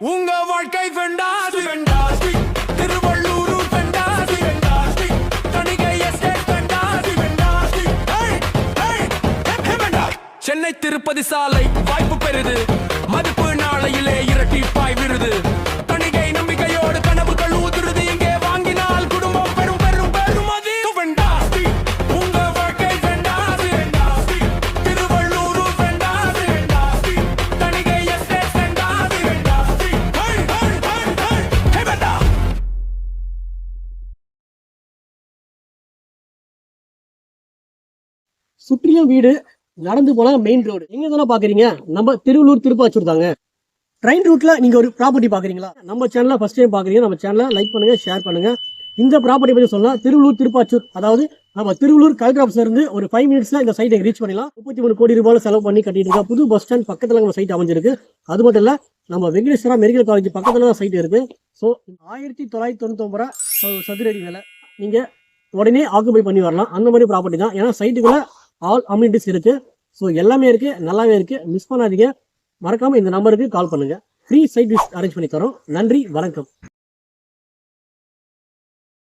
உங்க வாழ்க்கை வெண்டாது வெண்டாது திருவள்ளூர் வெண்டாது வெண்டாது தணிகை எஸ்டேட் வெண்டாது வெண்டாது வேண்டாம். சென்னை திருப்பதி சாலை வாய்ப்பு பெறுது. மதிப்பு நாளை சுற்றிலும் வீடு நடந்து போனால் மெயின் ரோடு எங்க தானே பாக்குறீங்க? நம்ம திருவள்ளூர் திருப்பாச்சூர் தாங்க. ட்ரெயின் ரூட்ல நீங்க ஒரு ப்ராப்பர்ட்டி பாக்குறீங்களா? நம்ம சேனலை ஃபர்ஸ்ட் டைம் பாக்குறீங்க. நம்ம சேனலை லைக் பண்ணுங்க ஷேர் பண்ணுங்க. இந்த ப்ராப்பர்ட்டி பத்தி சொல்லலாம் திருவள்ளூர் திருப்பாச்சூர் அதாவது நம்ம திருவள்ளூர் கலெக்டர் ஆஃபீஸ்ல இருந்து ஒரு ஃபைவ் மினிட்ஸ்ல இந்த சைட்டை ரீச் பண்ணிடலாம். முப்பத்தி மூணு கோடி ரூபாய் செலவு பண்ணி கட்டிட்டு இருக்கா புது பஸ் ஸ்டாண்ட் பக்கத்துல நம்ம சைட் அமைஞ்சிருக்கு. அது மட்டும் இல்ல நம்ம வெங்கடேஸ்வரா மெடிக்கல் காலேஜ் பக்கத்துல தான் சைட் இருக்கு. ஸோ ஆயிரத்தி தொள்ளாயிரத்தி தொண்ணூத்தொம்பது ரூபா சதுரடி வேலை நீங்க உடனே ஆக்குபை பண்ணி வரலாம். அந்த மாதிரி ப்ராப்பர்ட்டி தான். ஏன்னா சைட்டுக்குள்ள ஆல் அம்யூனிட்டிஸ் இருக்கு. ஸோ எல்லாமே இருக்கு. நல்லாவே இருக்கு. மிஸ் பண்ணாதீங்க. மறக்காம இந்த நம்பருக்கு கால் பண்ணுங்க. ஃப்ரீ சைட் அரேஞ்ச் பண்ணி தரோம். நன்றி. வணக்கம்.